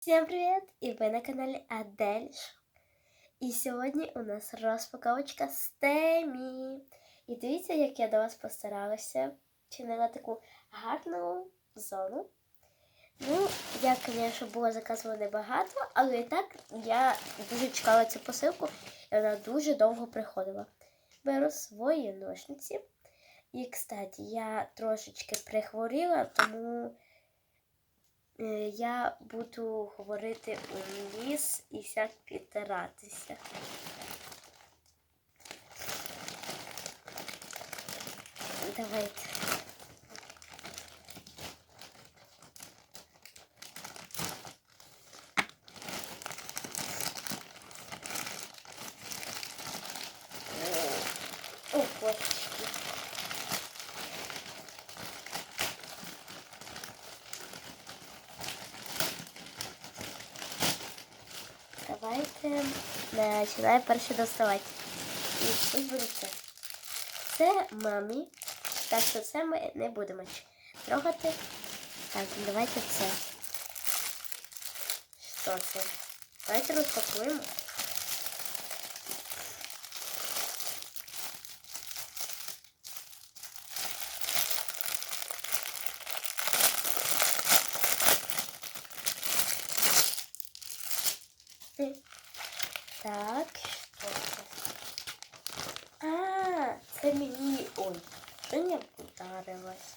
Всем привет! І ви на каналі Адель. І сьогодні у нас розпаковочка з темі. І дивіться, як я до вас постаралася чинила таку гарну зону. Ну, я, звісно, було заказано небагато, але і так я дуже чекала цю посилку, і вона дуже довго приходила. Беру свої ножниці. І, кстати, я трошечки прихворіла, тому я буду говорити у ніс і всяк підтиратися. Давайте. О, косточки. Давайте починаємо перше доставати. І ось буде це. Це мамі. Так що це ми не будемо трогати. Так, давайте це. Що це? Давайте розпакуємо. Так, що це? А, це мені. Ой, що я ударилась?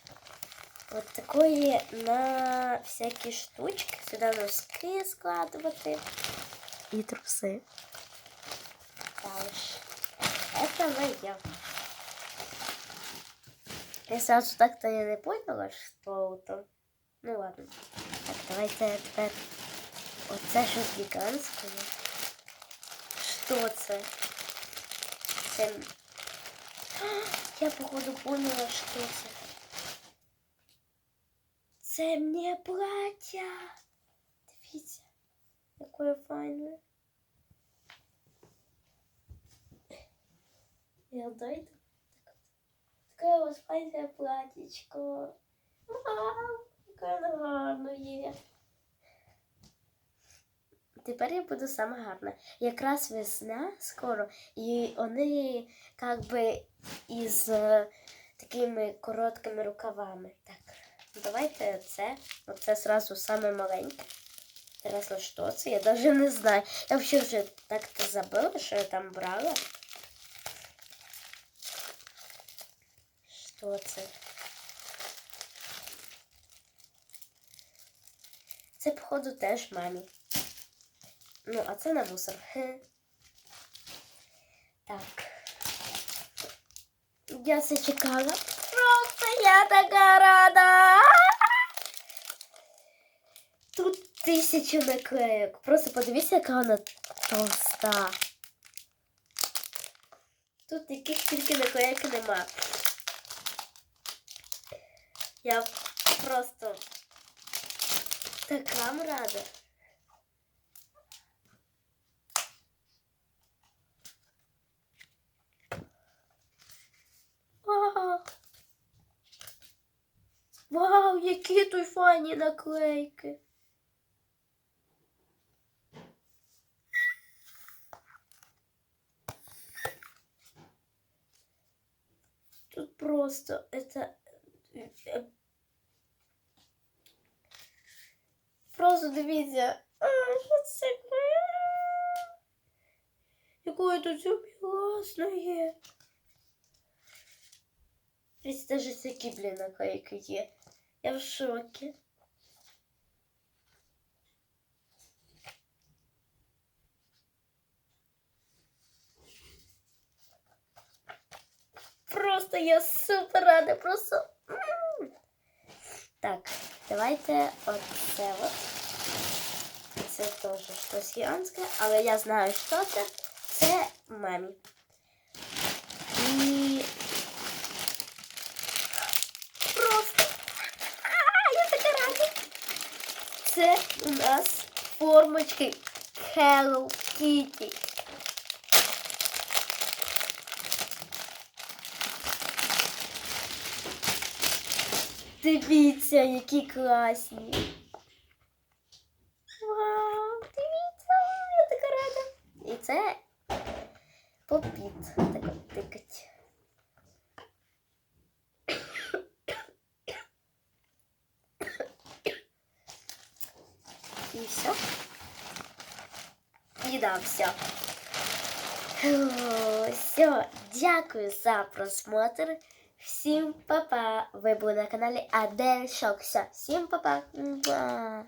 Вот такое на всякі штучки. Сюди носки складувати. І труси. Дальше. Это моє. Я сразу так-то я не поняла, що это. Ну ладно. Так, давайте тепер. Оце щось гігантське. Що це? Це... Я походу поняла, що це. Це мне плаття. Дивіться, яке файне. Я дойду. Таке у вас файне платічко. Вау, яке гарне є. Тепер я буду саме гарна. Якраз весна скоро, і вони як би із е, такими короткими рукавами. Так, ну, давайте це. Оце зразу саме маленьке. Інтересно, що це? Я навіть не знаю. Я взагалі вже так-то забула, що я там брала. Що це? Це, походу, теж мамі. Ну, а це на мусор. Так. Я це чекала. Просто я така рада. Тут тисячу наклеїк. Просто подивіться, яка вона толста. Тут яких тільки наклеїк нема. Я просто така рада. які тут файні наклейки. Тут просто это... э, Просто дивіться. А, що це? Якое тут все класне. Здесь даже такі, блін, наклейки є. Я в шокі. Просто я супер рада, просто. Так, давайте оце от. Це теж щось гігантське, але я знаю, що це. Це мамі. Це у нас формочки Hello Kitty. Дивіться, які класні. Вау, дивіться, я така рада. І це попіт. Так от тикать. І все. І да, все. Все, дякую за просмотр. Всім па-па. Ви були на каналі Адель Шок. Все, всім па-па. Муа.